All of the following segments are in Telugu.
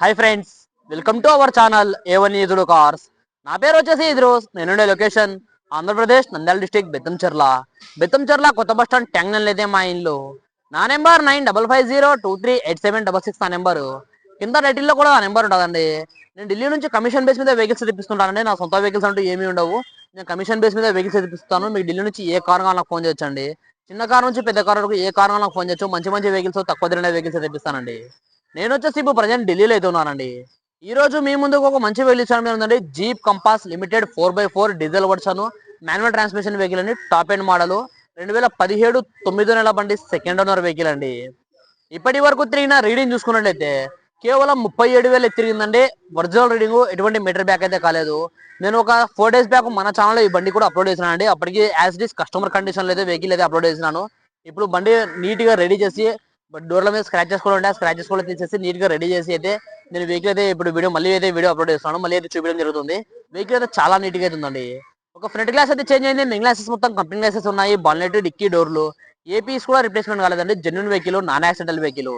Hi friends welcome to our channel A one ఈదుడు cars నా పేరు వచ్చేసి ఇద్రోస్ నేనుండే లొకేషన్ ఆంధ్రప్రదేశ్ నంద్యాల డిస్టిక్ బెత్తంచెర్ల. బెత్తంచెర్ల కొత్త బస్ స్టాండ్ ట్యాంగ్నల్ అయితే మా ఇల్లు. నా number nine double five zero two three eight seven double six నా నెంబరు. కింద టైటిల్లో కూడా ఆ నెంబర్ ఉంటుందండి నేను ఢిల్లీ నుంచి కమిషన్ బేస్ మీద వెహికల్స్ తెప్పిస్తుంటానండి. నా సొంత వెహికల్స్ అంటూ ఏమీ ఉండవు. నేను కమిషన్ బేస్ మీద వెహికల్స్ తెప్పిస్తాను. మీకు ఢిల్లీ నుంచి ఏ కార్ నాకు ఫోన్ చేయొచ్చండి. చిన్న కార్ నుంచి పెద్ద కార్ వరకు ఏ కార్ నాకు ఫోన్ చేయొచ్చు. మంచి మంచి వెహికల్స్ తక్కువ తిరిగిన వెహికల్స్ తెప్పిస్తానండి. నేను వచ్చేసి ఇప్పుడు ప్రజెంట్ ఢిల్లీలో అయితే ఉన్నానండి. ఈ రోజు మీ ముందుకు ఒక మంచి వెహికల్ ఇచ్చాను ఉందండి. Jeep Compass limited four by four diesel version manual transmission vehicle అండి. టాప్ ఎండ్ మోడల్ రెండు వేల పదిహేడు తొమ్మిదో నెల బండి సెకండ్ ఓనర్ వెహికల్ అండి. ఇప్పటి వరకు తిరిగిన రీడింగ్ చూసుకున్నట్లయితే కేవలం ముప్పై ఏడు వేలు తిరిగిందండి. ఒరిజినల్ రీడింగ్ ఎటువంటి మీటర్ బ్యాక్ అయితే కాలేదు. నేను ఒక ఫోర్ డేస్ బ్యాక్ మన ఛానల్లో ఈ బండి కూడా అప్లోడ్ చేసినాను అండి. అప్పటికి యాజ్ ఇట్ కస్టమర్ కండిషన్లో అయితే వెహికల్ అయితే అప్లోడ్ చేసినాను. ఇప్పుడు బండి నీట్గా రెడీ చేసి డోర్ల మీద స్క్రాచెస్ కూడా ఉంటాయి స్క్రాచెస్ కూడా తీసేసి నీట్గా రెడీ చేసి అయితే నేను వెహికల్ అయితే ఇప్పుడు వీడియో మళ్ళీ అయితే వీడియో అప్లోడ్ చేస్తాను. మళ్ళీ అయితే చూపించడం జరుగుతుంది. వెహికల్ అయితే చాలా నీట్గా అయితే ఉందండి ఒక ఫ్రంట్ గ్లాస్ అయితే చేంజ్ అయింది. మెయిన్ గ్లాసెస్ మొత్తం కంపెనీ గ్లాసెస్ ఉన్నాయి. బాల్నెట్ డిక్కీ డోర్లు ఏపీస్ కూడా రిప్లేస్మెంట్ కాలేదండి. Genuine vehicle non accidental vehicle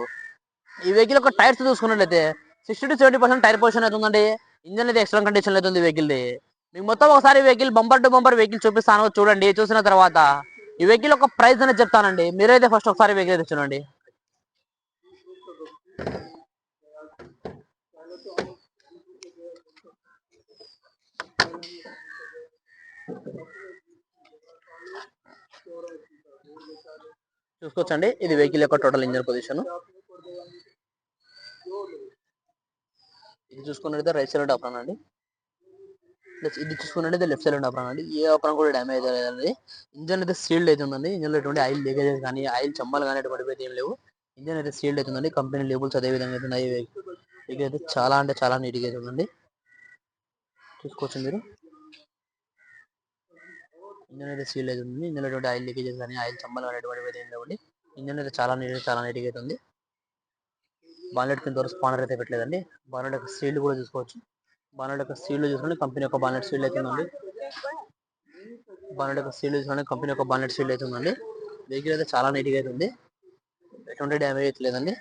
ఈ వెహికల్ ఒక టైర్స్ చూసుకున్నట్లయితే sixty to seventy percent tyre position అవుతుందండి. ఇంజన్ అయితే ఎక్స్ట్రా కండిషన్ అవుతుంది వెహికల్ది వెహికల్ మీకు మొత్తం ఒకసారి vehicle bumper to bumper vehicle చూపిస్తాను. చూడండి చూసిన తర్వాత ఈ వెహికల్ ఒక ప్రైస్ అనేది చెప్తానండి. మీరైతే ఫస్ట్ ఒకసారి వెహికల్ అయితే చూడండి. చూసుకోవచ్చండి. ఇది వెహికల్ యొక్క టోటల్ ఇంజన్ పొజిషన్ ఇది చూసుకున్నట్లయితే రైట్ సైడ్ ఆపరాన్ అండి. ప్లస్ ఇది చూసుకున్నట్లయితే లెఫ్ట్ సైడ్ ఆపరాన్ అండి. ఏ ఆపరాన్ కూడా డ్యామేజ్ లేదండి. ఇంజన్ అయితే సీల్డ్ అయితే ఉందండి. ఇంజన్లో ఎటువంటి ఆయిల్ లీకేజెస్ కానీ ఆయిల్ చమ్మలు కానీ ఎటువంటి ఏం లేవు. ఇంజన్ అయితే సీల్డ్ అయితే కంపెనీ లేబుల్స్ అదే విధంగా అయితే ఉన్నాయి. వెహికల్ అయితే చాలా అంటే చాలా నీట్గా అయితే ఉందండి. చూసుకోవచ్చు మీరు. ఇంజన్ అయితే సీల్ అయితే ఉంది. ఇంజన్ ఎటువంటి ఆయిల్ లీకేజెస్ కానీ ఆయిల్ చమ్మలు కానీ ఎటువంటి అయితే ఏం లేవండి. ఇంజన్ అయితే చాలా నీట్ చాలా నీట్గా అయితే ఉంది. బానెట్ కింద వరకు స్పానర్ అయితే పెట్టలేదండి. బానెట్ యొక్క సీల్డ్ కూడా చూసుకోవచ్చు. బానెట్ యొక్క సీల్ చూసుకోండి కంపెనీ యొక్క బానెట్ సీల్డ్ అయితే ఉందండి. బానెట్ యొక్క సీల్ చూసుకోండి కంపెనీ యొక్క బానెట్ సీల్డ్ అయితే ఉందండి. వెహికల్ అయితే చాలా నీట్గా అయితే ఉంది. ఎటువంటి డ్యామేజ్ అయితే లేదండి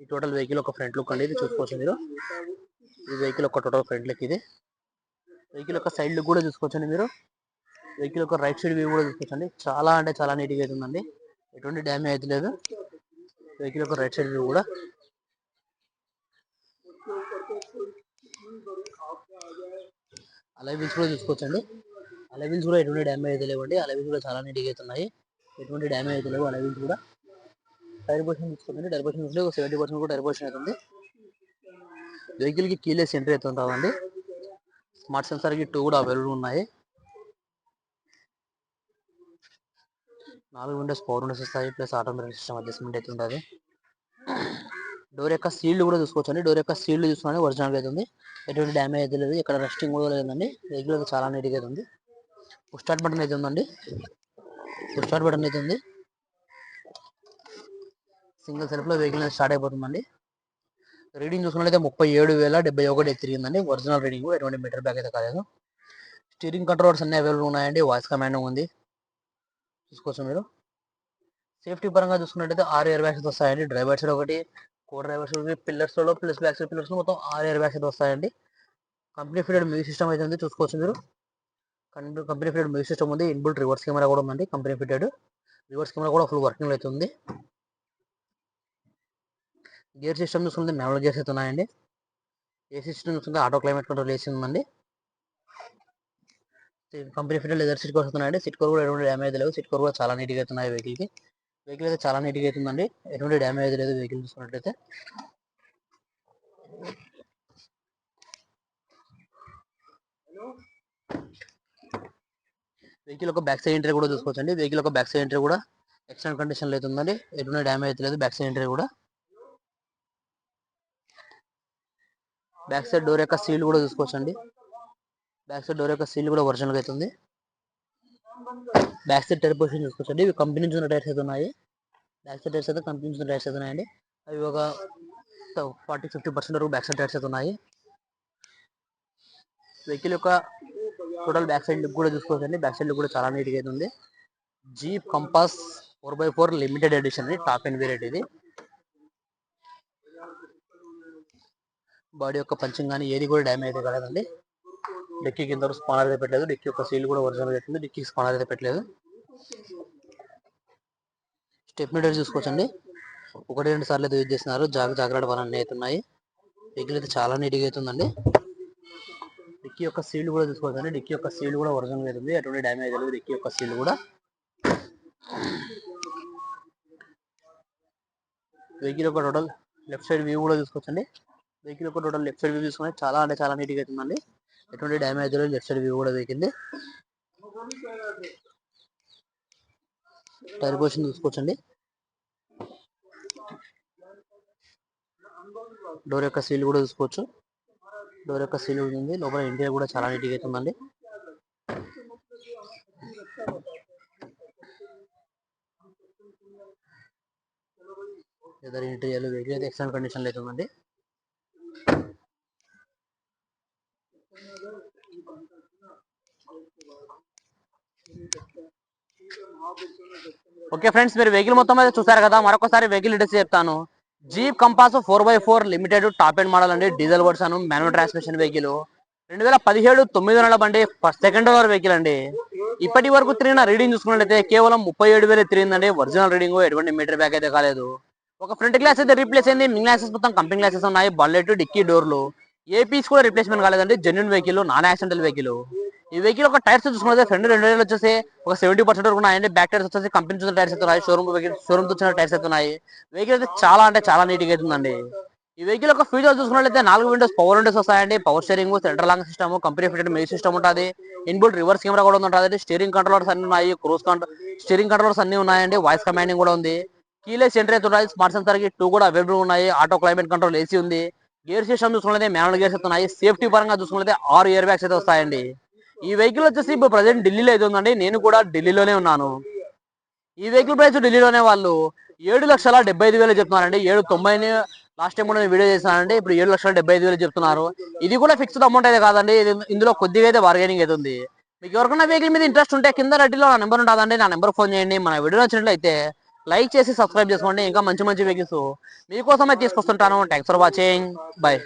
ఈ టోటల్ వెహికల్ ఒక ఫ్రంట్ లుక్ అండి ఇది చూసుకోవచ్చు మీరు. ఈ వెహికల్ ఒక టోటల్ ఫ్రంట్ లుక్ ఇది. వెహికల్ యొక్క సైడ్ లుక్ కూడా చూసుకోవచ్చండి మీరు. వెహికల్ యొక్క రైట్ సైడ్ వ్యూ కూడా చూసుకోవచ్చండి. చాలా అంటే చాలా నీట్గా అయితే ఉందండి. ఎటువంటి డ్యామేజ్ అయితే లేదు. వెహికల్ యొక్క రైట్ సైడ్ వ్యూ కూడా. అలైవిల్స్ కూడా చూసుకోవచ్చండి. లెవెల్స్ కూడా ఎటువంటి డ్యామేజ్ అయితే లేవండి. అలైవిల్స్ కూడా చాలా నీట్గా అవుతున్నాయి. ఎటువంటి డ్యామేజ్ అయితే లేవు అలైవిల్స్ కూడా. టైర్ పొజిషన్ చూసుకోండి టైర్ పొజిషన్ చూస్తే సెవెంటీ పర్సెంట్ కూడా టైర్ పొజిషన్ అవుతుంది. వెహికల్కి కీలెస్ ఎంట్రీ అయితే స్మార్ట్ సెన్సార్కి టూ కూడా అవైలబుల్ ఉన్నాయి. నాలుగు విండోస్ పవర్ విండోస్ వస్తాయి. ప్లస్ ఆటోమేటిక్ సిస్టమ్ అడ్జస్ట్మెంట్ అయితే ఉంటుంది. డోర్ యొక్క సీల్డ్ కూడా చూసుకోవచ్చండి. డోర్ యొక్క సీల్డ్ చూసుకోండి ఒరిజినల్ అయితే ఉంది. ఎటువంటి డ్యామేజ్ అయితే లేదు. ఇక్కడ రెస్టింగ్ కూడా లేదండి. వెహికల్ చాలా నీట్గా అయితే ఉంది స్టార్ట్ బటన్ అయితే ఉందండి. స్టార్ట్ బటన్ అయితే ఉంది. సింగిల్ సెల్ఫ్లో వెహికల్ స్టార్ట్ అయిపోతుందండి. రీడింగ్ చూసుకున్నట్లయితే ముప్పై ఏడు వేల డెబ్బై ఒకటి తిరిగిందండి. ఒరిజినల్ రీడింగ్ ఎటువంటి మీటర్ బ్యాక్ అయితే కాలేదు. స్టీరింగ్ కంట్రోల్స్ అన్ని అవైలబుల్ ఉన్నాయండి. వాయిస్ కమాండ్ ఉంది. చూసుకోవచ్చు మీరు. సేఫ్టీ పరంగా చూసుకున్నట్టయితే ఆరు ఇయర్ బ్యాగ్స్ వస్తాయండి. డ్రైవర్ సైడ్ ఒకటి co driver side pillars plus back side pillars మొత్తం ఆరు ఇయర్ బ్యాగ్స్ అయితే వస్తాయండి. కంపెనీ ఫిటెడ్ మ్యూజిక్ సిస్టమ్ అయితే ఉంది. చూసుకోవచ్చు మీరు. కంపెనీ ఫిటెడ్ మ్యూజిక్ సిస్టమ్ ఉంది. ఇన్బుల్ట్ రివర్స్ కెమెరా కూడా ఉందండి. కంపెనీ ఫిటెడ్ రివర్స్ కెమెరా కూడా ఫుల్ వర్కింగ్ అయితే ఉంది. గేర్ సిస్టమ్ చూసుకుంటే మ్యానువల్ గేర్స్ అయితే ఉన్నాయండి. ఏ సిస్టమ్ చూసుకుంటే ఆటో క్లైమేట్ కంట్రోల్ ఏసీ ఉందండి. Company fitted leather seat covers ఉన్నాయండి. సీట్ కోర్ కూడా ఎటువంటి డ్యామేజ్ లేదు సీట్ కోర్ కూడా చాలా నీట్గా అవుతున్నాయి వెహికల్కి వెహికల్ అయితే చాలా నీట్గా అవుతుందండి ఎటువంటి డ్యామేజ్ లేదు వెహికల్ చూసుకున్నట్లయితే. వెహికల్ ఒక బ్యాక్ సైడ్ ఎంట్రీ కూడా చూసుకోవచ్చండి. వెహికల్ ఒక బ్యాక్ సైడ్ ఎంట్రీ కూడా ఎక్స్టర్నల్ కండిషన్లో అయితే ఉందండి. ఎటువంటి డ్యామేజ్ లేదు. బ్యాక్ సైడ్ ఎంట్రీ కూడా. బ్యాక్ సైడ్ డోర్ యొక్క సీల్ కూడా చూసుకోవచ్చండి. బ్యాక్ సైడ్ డోర్ యొక్క సీల్ కూడా ఒరిజినల్ అయితే బ్యాక్ సైడ్ టైర్ పొజిషన్ చూసుకోవచ్చండి. ఇవి కంపెనీ నుంచి ఉన్న టైర్స్ అయితే ఉన్నాయి. బ్యాక్ సైడ్ టైర్స్ అయితే కంపెనీ నుంచి ఉన్న టైర్స్ అయితే ఉన్నాయండి. అవి ఒక ఫార్టీ ఫిఫ్టీ పర్సెంట్ వరకు బ్యాక్ సైడ్ టైర్స్ అయితే ఉన్నాయి. వెహికల్ యొక్క టోటల్ బ్యాక్ సైడ్ లుక్ కూడా చూసుకోవచ్చండి. బ్యాక్ సైడ్ లుక్ కూడా చాలా నీట్గా అయితే ఉంది. Jeep Compass four by four limited edition top end variant ఇది. బాడీ యొక్క పంచింగ్ కానీ ఏది కూడా డ్యామేజ్ అయితే కలదండి. డిక్కీ కింద స్పానర్ అయితే పెట్టలేదు. డిక్కీ యొక్క సీల్ కూడా ఒరిజినల్ పెట్టింది డిక్కీ స్పానర్ అయితే పెట్టలేదు. స్టెప్ మీటర్ చూసుకోవచ్చండి. ఒకటి రెండు సార్లు అయితే యూజ్ చేస్తున్నారు. జాగ్రత్త జాగ్రత్త పనులు అయితే ఉన్నాయి. వెహికల్ అయితే చాలా నీట్గా అవుతుందండి డిక్కీ యొక్క సీల్ కూడా చూసుకోవచ్చండి డిక్కీ యొక్క సీల్ కూడా ఒరిజినల్ ఉంది. ఎటువంటి డ్యామేజ్ లేదు. డిక్కీ యొక్క సీల్ కూడా. వెహికల్ యొక్క టోటల్ లెఫ్ట్ సైడ్ వ్యూ కూడా చూసుకోవచ్చండి. వెహికల్ యొక్క టోటల్ లెఫ్ట్ సైడ్ వ్యూ తీసుకుని చాలా అంటే చాలా నీట్గా అవుతుందండి ఎటువంటి డ్యామేజ్ లేదు. లెఫ్ట్ సైడ్ వ్యూ కూడా దొరికింది. టైర్ పొజిషన్ చూసుకోవచ్చండి. డోర్ యొక్క సీల్ కూడా చూసుకోవచ్చు. డోర్ యొక్క సీల్ ఉంది లోపల ఇంటీరియర్ కూడా చాలా నీట్గా గా ఇద్దరు ఇంటీరియర్ వెహికల్ అయితే ఎక్సలెంట్ కండిషన్లో అయితే ఉందండి ఓకే ఫ్రెండ్స్ మీరు వెహికల్ మొత్తం అయితే చూసారు కదా. మరొకసారి వెహికల్ డీటెయిల్స్ చెప్తాను. Jeep Compass four by four limited top end model అండి. Diesel version manual transmission vehicle రెండు వేల పదిహేడు తొమ్మిది వందల బండి ఫస్ట్ సెకండ్ ఓవర్ వెహికల్ అండి. ఇప్పటి వరకు తిరిగిన రీడింగ్ చూసుకున్నట్లయితే కేవలం ముప్పై ఏడు వేలు తిరిగిందండి. ఒరిజినల్ రీడింగ్ ఎటువంటి మీటర్ బ్యాక్ అయితే కాలేదు. ఒక ఫ్రంట్ గ్లాస్ అయితే రీప్లేస్ అయింది. మింగ్ గ్లాసెస్ మొత్తం కంపెనీ గ్లాసెస్ ఉన్నాయి. బల్లెట్ డిక్కీ డోర్లు ఏ పీస్ కూడా రిప్లేస్మెంట్ కాలేదండి. Genuine vehicle non accidental vehicle ఈ వెహికల్ ఒక టైర్స్ చూసుకున్నది రెండు రెండు వేలు వచ్చేసి ఒక సెవెంటీ పర్సెంట్ వరకు ఉన్నాయండి బ్యాక్ టైర్స్ వచ్చేసి కంపెనీ చూసిన టైర్స్ అవుతున్నాయి షోరూమ్ షోరూమ్ వచ్చిన టైర్స్ అవుతున్నాయి వెహికల్ అయితే చాలా అంటే చాలా నీట్గా అవుతుందండి ఈ వెహికల్ ఒక ఫీచర్ చూసుకున్నట్లయితే నాలుగు విండోస్ పవర్ విండోస్ వస్తాయండి. Power steering centre lock system company fitted main system ఉంటుంది. ఇన్బుల్ రివర్స్ కెమెరా కూడా ఉంటుంది స్టీరింగ్ కంట్రోలర్స్ అన్ని ఉన్నాయి. క్రూస్ కంట్రోల్ స్టీరింగ్ కంట్రోలర్స్ అన్ని ఉన్నాయండి. వాయిస్ కమాండింగ్ కూడా ఉంది. కీలెస్ ఎంట్రీ అయితే ఉన్నాయి. స్మార్ట్ సెన్సర్కి టూ కూడా అవైలబుల్ ఉన్నాయి. ఆటో క్లైమేట్ కంట్రోల్ ఏసీ ఉంది. గేర్ సిస్టమ్ చూసుకున్నట్లయితే మాన్యువల్ గేర్స్ వస్తున్నాయి సేఫ్టీ పరంగా చూసుకున్నట్లయితే ఆరు ఇయర్ బ్యాగ్స్ అయితే వస్తాయండి. ఈ వెహికల్ వచ్చేసి ఇప్పుడు ప్రజెంట్ ఢిల్లీలో అయితే ఉందండి. నేను కూడా ఢిల్లీలోనే ఉన్నాను. ఈ వెహికల్ ప్రైస్ ఢిల్లీలోనే వాళ్ళు ఏడు లక్షల డెబ్బై ఐదు వేలు చెప్తున్నారండి. ఏడు తొంభై లాస్ట్ టైం కూడా నేను వీడియో చేశానండి. ఇప్పుడు ఏడు లక్షల డెబ్బై ఐదు వేలు చెప్తున్నారు. ఇది కూడా ఫిక్స్డ్ అమౌంట్ అయితే కాదండి. ఇందులో కొద్దిగా అయితే బార్గెనింగ్ అవుతుంది మీకు ఎవరికైనా వెహికల్ మీద ఇంట్రెస్ట్ ఉంటే కింద రెడ్డిలో నా నెంబర్ ఉంటుందండి నా నెంబర్ ఫోన్ చేయండి. మన వీడియో నచ్చినట్లయితే లైక్ చేసి సబ్స్క్రైబ్ చేసుకోండి. ఇంకా మంచి మంచి వెహికల్స్ మీకోసమే తీసుకొస్తుంటాను. Thanks for watching bye